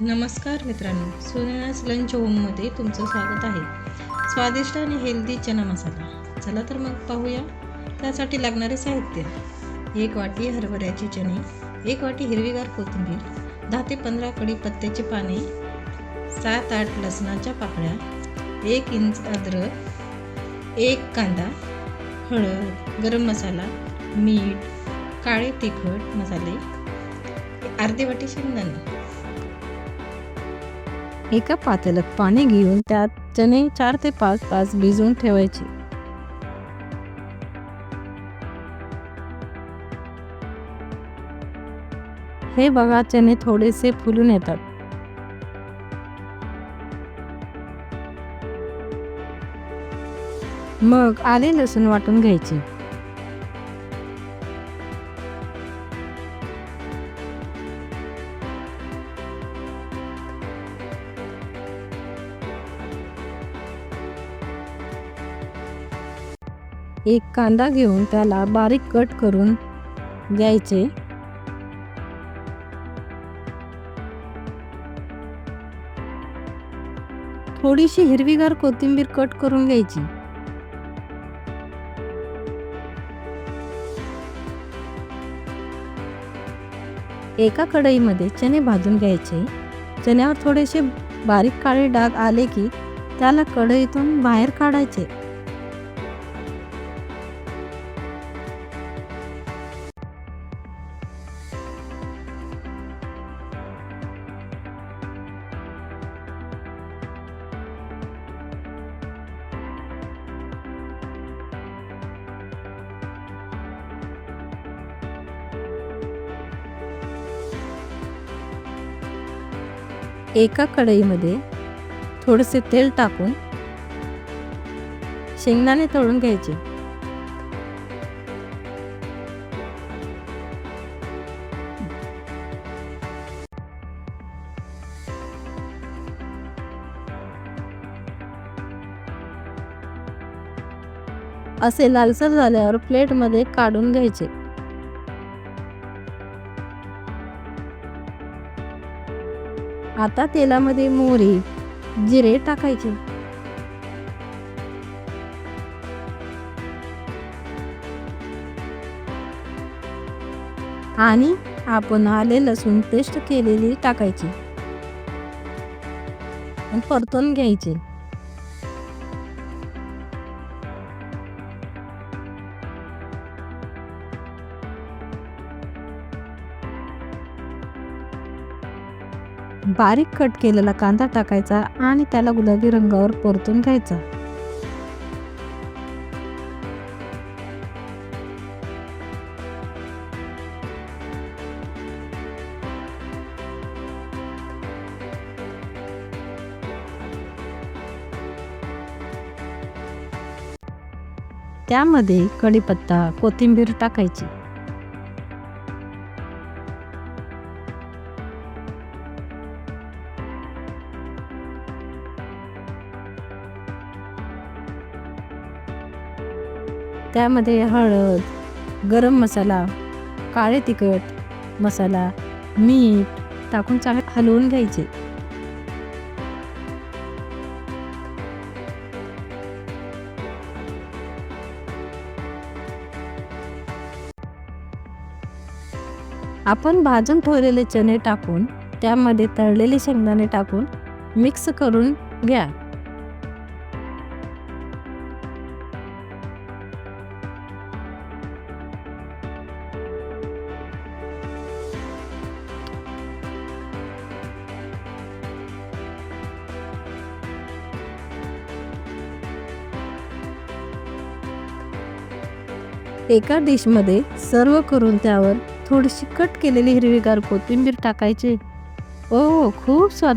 नमस्कार मित्रांनो सोनेनास लंच होममध्ये तुमचं स्वागत आहे. स्वादिष्ट आणि हेल्दी चना मसाला. चला तर मग पाहूया. त्यासाठी लागणारे साहित्य. एक वाटी हरभऱ्याची चणे एक वाटी हिरवीगार कोथिंबीर दहा ते पंधरा कढीपत्त्याची पाने सात आठ लसणाच्या पाकळ्या एक इंच अद्रक एक कांदा हळद गरम मसाला मीठ काळे तिखट मसाले अर्धी वाटी शेंगदाणे. एका पातेल्यात पाणी घेऊन त्यात चणे चार ते पाच तास भिजवून ठेवायचे. हे बघा चणे थोडेसे फुलून येतात. मग आले लसूण वाटून घ्यायचे. एक कांदा घेऊन त्याला बारीक कट करून घ्यायचे. थोडीशी हिरवीगार कोथिंबीर कट करून घ्यायची. एका कढईमध्ये चणे भाजून घ्यायचे. चण्यावर थोडेसे बारीक काळे डाग आले की त्याला कढईतून बाहेर काढायचे. एका कढईमध्ये थोडेसे तेल टाकून शेंगदाणे तळून घ्यायचे. असे लालसर झाल्यावर प्लेटमध्ये काढून घ्यायचे. आता तेलामध्ये मोहरी जिरे टाकायचे. आणि आपण आले लसूण पेस्ट केलेली टाकायची. आणि परतून घ्यायचे. बारीक कट केलेला कांदा टाकायचा आणि त्याला गुलाबी रंगावर परतून घ्यायचा. त्यामध्ये कढीपत्ता कोथिंबीर टाकायची. त्यामध्ये हळद गरम मसाला काळे तिखट मसाला मीठ टाकून चांगले हलवून घ्यायचे. आपण भाजून ठेवलेले चणे टाकून त्यामध्ये तळलेले शेंगदाणे टाकून मिक्स करून घ्या. एका डिशमध्ये सर्व करून त्यावर थोडीशी कट केलेली हिरवीगार कोथिंबीर टाकायची. ओ खूप स्वाद.